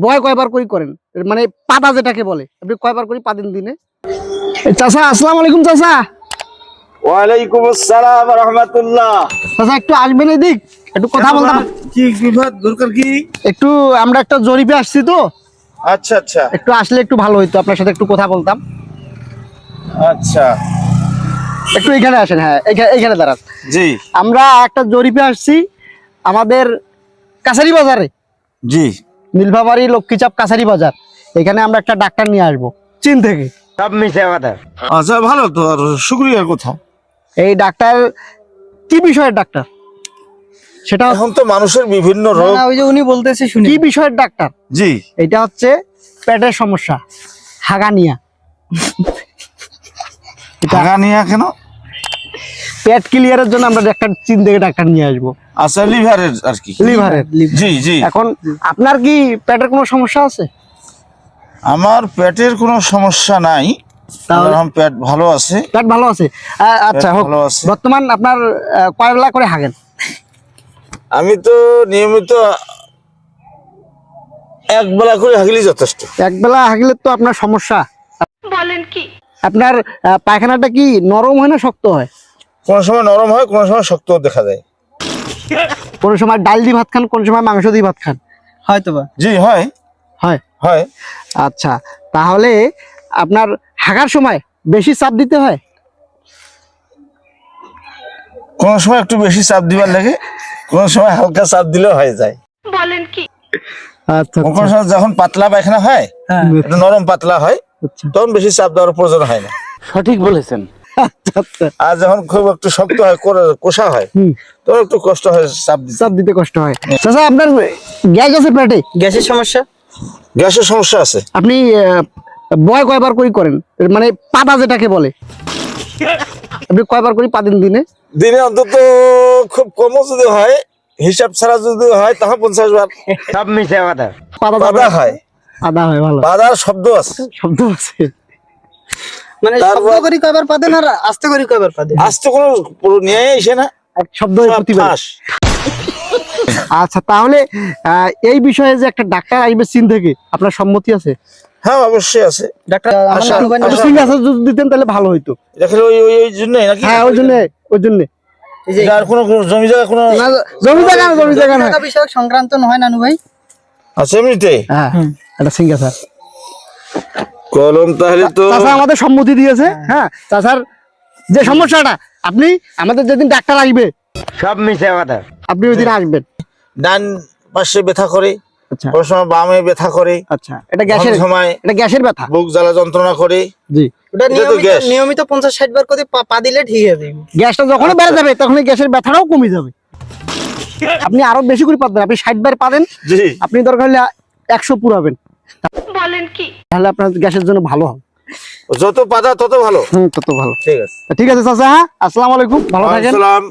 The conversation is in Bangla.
বয় কয়বার করি করেন? মানে পাতা যেটাকে বলে। আপনি কয়বার করি পাতেন দিনে? চাচা আসসালামু আলাইকুম চাচা। ওয়ালাইকুম আসসালাম রহমতুল্লাহ। চাচা একটু আসবেন এদিক? একটু কথা বলতাম। কি বিপদ? দরকার কি? একটু আমরা একটা জরিপে আসছি তো। আচ্ছা আচ্ছা। একটু আসলে একটু ভালো হইতো। আপনার সাথে একটু কথা বলতাম। আচ্ছা। একটু এখানে আসেন হ্যাঁ। এখা- এখানে দাঁড়ান। জি। আমরা একটা জরিপে আসছি আমাদের কাছারি বাজারে। জি। নীলফামারী লক্ষ্মীচাপ কাছারি বাজার। এখানে আমরা একটা ডাক্তার নিয়ে আসব। চীন থেকে। সব মিশে কথা আচ্ছা ভালো তো আর শুক্রিয়ার কথা এই ডাক্তার কি বিষয়ের ডাক্তার? সেটা এখন তো মানুষের বিভিন্ন রোগ। ওই যে উনি বলতেছে শুনি। কি বিষয়ের ডাক্তার? জি। এটা হচ্ছে পেটের সমস্যা। হাগানিয়া। টাকা নিয়ে কেন? পেট ক্লিয়ারের জন্য আমরা ডাক্তার চীন থেকে ডাক্তার নিয়ে আসব। আচ্ছা লিভারের আর কি। লিভারের জি জি। এখন আপনার কি পেটের কোনো সমস্যা আছে? আমার পেটের কোনো সমস্যা নাই। তাহলে- পেট ভালো আছে। পেট ভালো আছে? আচ্ছা হোক। ভালো আছে। বর্তমান আপনার আহ, কয় বেলা করে হাগেন? আমি তো নিয়মিত এক বেলা করে হাগলি যথেষ্ট। এক বেলা হাগলে তো আপনার সমস্যা। বলেন কি? আপনার পায়খানাটা কি নরম হয় না শক্ত হয়? কোন সময় নরম হয় কোন সময় শক্ত দেখা যায়। কোনো সময় ডাল দিয়ে ভাত খান কোন সময় মাংস দিয়ে ভাত খান। হয়তো বা জি হয়। হয়? হয়। আচ্ছা তাহলে আপনার হাগার সময় বেশি চাপ দিতে হয়? কোন সময় একটু বেশি চাপ দিবার লাগে কোন সময় হালকা চাপ দিলেও হয়ে যায়। বলেন কি? আচ্ছা কোন সময় যখন পাতলা পায়খানা হয় একটু নরম পাতলা হয় আচ্ছা। তখন বেশি চাপ দেওয়ার প্রয়োজন হয় না। সঠিক বলেছেন। আচ্ছা আচ্ছা আর যখন খুব একটু শক্ত হয় কষা হয় হুম। তখন একটু কষ্ট হয় চাপ দিতে। চাপ দিতে কষ্ট হয়। চাচা আপনার গ্যাস আছে পেটে গ্যাসের সমস্যা? গ্যাসের সমস্যা আছে। আপনি বয় কয়বার করি করেন? মানে পাতা যেটাকে বলে। আপনি কয়বার করি পাতেন দিনে দিনে? অন্তত খুব কমও যদি হয় হিসাব ছাড়া যদি হয় তখন পঞ্চাশ বার। সব মিশে কথা পাতা হয়। আদা হয় ভালো। বাধার শব্দ আছে। শব্দ আছে। মানে শব্দ করি কয়বার আর আস্তে করি কয়বার পাতেন? আজ তো পুরো নিয়ে এসে না। এক শব্দ আচ্ছা তাহলে এই বিষয়ে যে একটা ডাক্তার আসবে চীন থেকে আপনার সম্মতি আছে? হ্যাঁ অবশ্যই আছে। ডাক্তার ভাই আশা- একটু সিঙ্গাসা যদি দিতেন তাহলে ভালো হইতো। দেখলে ওই ওই ওই জন্যই নাকি? হ্যাঁ ওই জন্য ওই জন্য। এই যে আর কোনো জমি জায়গা কোনো না, জমি জায়গা জমি জায়গা না। বিষয়ক সংক্রান্ত নয় নানু ভাই। আছে এমনিতে? হ্যাঁ এটা কলম তাহলে তো চাচা আমাদের সম্মতি দিয়েছে হ্যাঁ? চাচার যে সমস্যাটা আপনি আমাদের যেদিন ডাক্তার আসবে সব মিশে কথা। আপনি ওই দিন আসবেন। ডান পাশে ব্যথা করে আচ্ছা। কোনো সময় বামে ব্যথা করে আচ্ছা। এটা গ্যাসের সময় এটা গ্যাসের ব্যথা? বুক জ্বালা যন্ত্রণা করে। জি। ওটা নিয়মিত গ্যাস। নিয়মিত পঞ্চাশ ষাট বার করে পা- দিলে ঠিক গ্যাসটা যখনই বেড়ে যাবে তখন গ্যাসের ব্যথাটাও কমে যাবে। আপনি আরও বেশি করে পাবেন আপনি ষাট বার পাবেন আপনি দরকার হলে একশো পুরাবেন। বলেন কি? তাহলে আপনার গ্যাসের জন্য ভালো হবে। যত পাতা তত ভালো। হুম তত ভালো। ঠিক আছে। ঠিক আছে চাচা হ্যাঁ? আসসালামু আলাইকুম ভালো থাকেন। আসসালাম